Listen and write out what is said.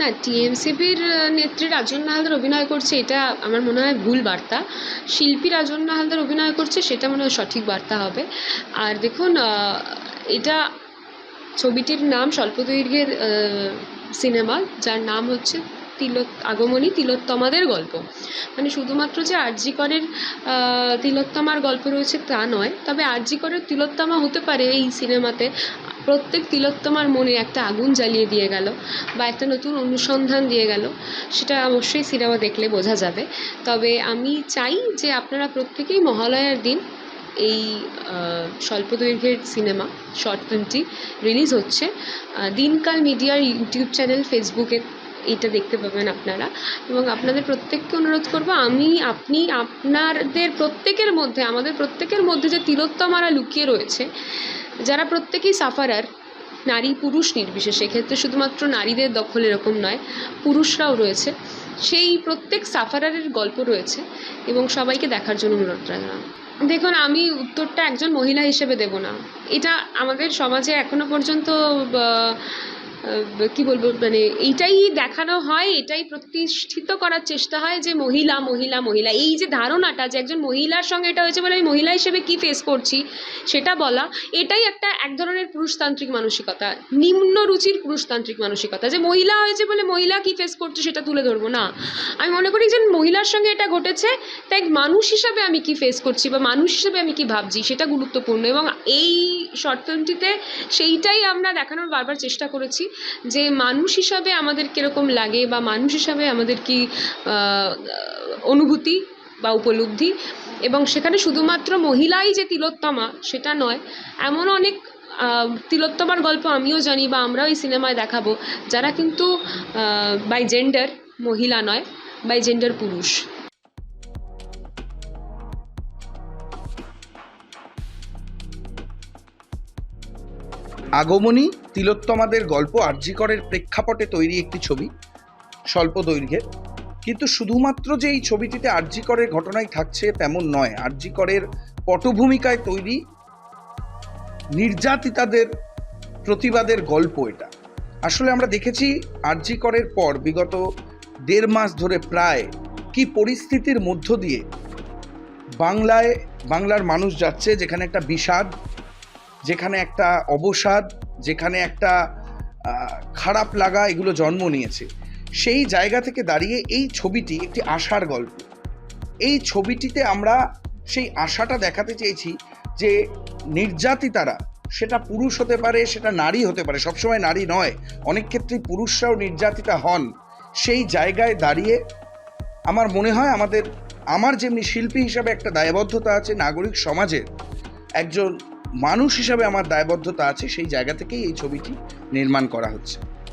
না টিএমসিপির নেত্রী রাজন হালদার অভিনয় করছে, এটা আমার মনে হয় ভুল বার্তা। শিল্পী রাজন হালদার অভিনয় করছে, সেটা মনে হয় সঠিক বার্তা হবে। আর দেখুন এটা ছবিটির নাম স্বল্প দৈর্ঘ্যের সিনেমা, যার নাম হচ্ছে তিলোত, আগমনী তিলোত্তমাদের গল্প। মানে শুধুমাত্র যে আরজিকরের তিলোত্তমার গল্প রয়েছে তা নয়, তবে আরজিকরের তিলোত্তমা হতে পারে এই সিনেমাতে। প্রত্যেক তিলোত্তমার মনে একটা আগুন জ্বালিয়ে দিয়ে গেল বা একটা নতুন অনুসন্ধান দিয়ে গেল। সেটা অবশ্যই সিনেমা দেখলে বোঝা যাবে। তবে আমি চাই যে আপনারা প্রত্যেকেই মহালয়ার দিন এই স্বল্প দৈর্ঘ্যের সিনেমা, শর্ট ফিল্মটি রিলিজ হচ্ছে। দিনকাল মিডিয়ার ইউটিউব চ্যানেল, ফেসবুকে এইটা দেখতে পাবেন আপনারা। এবং আপনাদের প্রত্যেককে অনুরোধ করব, আমি, আপনি, আপনাদের প্রত্যেকের মধ্যে, আমাদের প্রত্যেকের মধ্যে যে তিলোত্তমারা লুকিয়ে রয়েছে, যারা প্রত্যেকেই সাফারার নারী পুরুষ নির্বিশেষে, এক্ষেত্রে শুধুমাত্র নারীদের দখল এরকম নয়, পুরুষরাও রয়েছে। সেই প্রত্যেক সাফারারের গল্প রয়েছে, এবং সবাইকে দেখার জন্য অনুরোধ রাখলাম। দেখুন, আমি উত্তরটা একজন মহিলা হিসেবে দেব না। এটা আমাদের সমাজে এখনও পর্যন্ত কি বলব মানে এইটাই দেখানো হয়, এটাই প্রতিষ্ঠিত করার চেষ্টা হয় যে মহিলা মহিলা মহিলা। এই যে ধারণাটা যে একজন মহিলার সঙ্গে এটা হয়েছে বলে আমি মহিলা হিসেবে কি ফেস করছি, সেটা বলা, এটাই একটা এক ধরনের পুরুষতান্ত্রিক মানসিকতা, নিম্ন রুচির পুরুষতান্ত্রিক মানসিকতা। যে মহিলা হয়েছে বলে মহিলা কি ফেস করছে সেটা তুলে ধরবো না। আমি মনে করি যে মহিলার সঙ্গে এটা ঘটেছে, তাই মানুষ হিসাবে আমি কি ফেস করছি বা মানুষ হিসাবে আমি কি ভাবছি, সেটা গুরুত্বপূর্ণ। এবং এই শর্ট ফিল্মটিতে সেইটাই আমরা দেখানোর বারবার চেষ্টা করেছি। যে মানুষ হিসাবে আমাদের কীরকম লাগে বা মানুষ হিসাবে আমাদের কি অনুভূতি বা উপলব্ধি? এবং সেখানে শুধুমাত্র মহিলাই যে তিলোত্তমা, সেটা নয়, এমন অনেক তিলোত্তমার গল্প আমিও জানি বা আমরাও এই সিনেমায় দেখাবো, যারা কিন্তু বাই জেন্ডার মহিলা নয় বাই জেন্ডার পুরুষ। আগমনী তিলোত্তমাদের গল্প আরজিকরের প্রেক্ষাপটে তৈরি একটি ছবি, স্বল্প দৈর্ঘ্যের কিন্তু শুধুমাত্র যে এই ছবিটিতে আরজিকরের ঘটনাই থাকছে তেমন নয়। আরজিকরের পটভূমিকায় তৈরি নির্যাতিতাদের প্রতিবাদের গল্প এটা। আসলে আমরা দেখেছি আরজিকরের পর বিগত দেড় মাস ধরে প্রায় কি পরিস্থিতির মধ্য দিয়ে বাংলায়, বাংলার মানুষ যাচ্ছে, যেখানে একটা বিষাদ, যেখানে একটা অবসাদ যেখানে একটা খারাপ লাগা এগুলো জন্ম নিয়েছে। সেই জায়গা থেকে দাঁড়িয়ে এই ছবিটি একটি আশার গল্প। এই ছবিটিতে আমরা সেই আশাটা দেখাতে চেয়েছি যে নির্যাতিতারা, সেটা পুরুষ হতে পারে, সেটা নারী হতে পারে, সবসময় নারী নয়, অনেক ক্ষেত্রেই পুরুষরাও নির্যাতিতা হন। সেই জায়গায় দাঁড়িয়ে আমার মনে হয় আমাদের, আমার যেমনি শিল্পী হিসাবে একটা দায়বদ্ধতা আছে, নাগরিক সমাজের। একজন মানুষ হিসাবে আমার দায়বদ্ধতা আছে সেই জায়গা থেকেই এই ছবিটি নির্মাণ করা হচ্ছে।